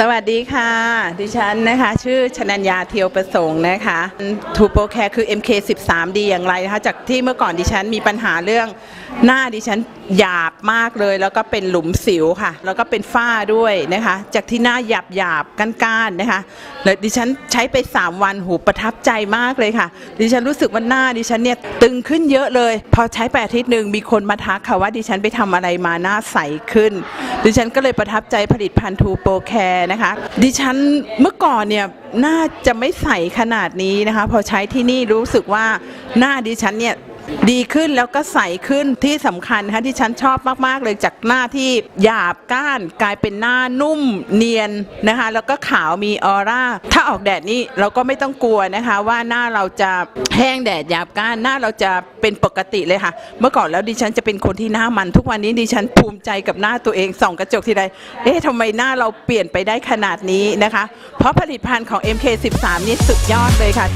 สวัสดีค่ะ ดิฉันนะคะ ชื่อชนัญญาเทียวประสงค์นะคะทูโปรแคร์คือ MK13 ดีอย่างไรนะคะจากที่เมื่อก่อนดิฉันมีปัญหาเรื่องหน้าดิฉันหยาบมากเลย แล้วก็เป็นหลุมสิวค่ะ แล้วก็เป็นฝ้าด้วยนะคะ จากที่หน้าหยาบหยาบก้านๆนะคะแล้วดิฉันใช้ไป 3 วันหูประทับใจมากเลยค่ะ ดิฉันรู้สึกว่าหน้าดิฉันเนี่ยตึงขึ้นเยอะเลย พอใช้ไปอาทิตย์หนึ่งมีคนมาทักค่ะว่าดิฉันไปทำอะไรมาหน้าใสขึ้น ดิฉันก็เลยประทับใจผลิตภัณฑ์ทูโปรแคร์นะคะ ดิฉันเมื่อก่อนเนี่ยน่าจะไม่ใสขนาดนี้นะคะ พอใช้ที่นี่รู้สึกว่าหน้าดิฉันเนี่ย ดีขึ้นแล้วก็ใสขึ้นที่สำคัญนะคะที่ฉันชอบมาก ๆ เลยจากหน้าที่หยาบก้านกลายเป็นหน้านุ่มเนียนนะคะแล้วก็ขาวมีออร่า ถ้าออกแดดนี่เราก็ไม่ต้องกลัวนะคะว่าหน้าเราจะแห้งแดดหยาบก้านหน้าเราจะเป็นปกติเลยค่ะ เมื่อก่อนแล้วดิฉันจะเป็นคนที่หน้ามันทุกวันนี้ดิฉันภูมิใจกับหน้าตัวเองส่องกระจกทีใดเอ๊ะทำไมหน้าเราเปลี่ยนไปได้ขนาดนี้นะคะ เพราะผลิตภัณฑ์ของ MK13 นี่สุดยอดเลยค่ะ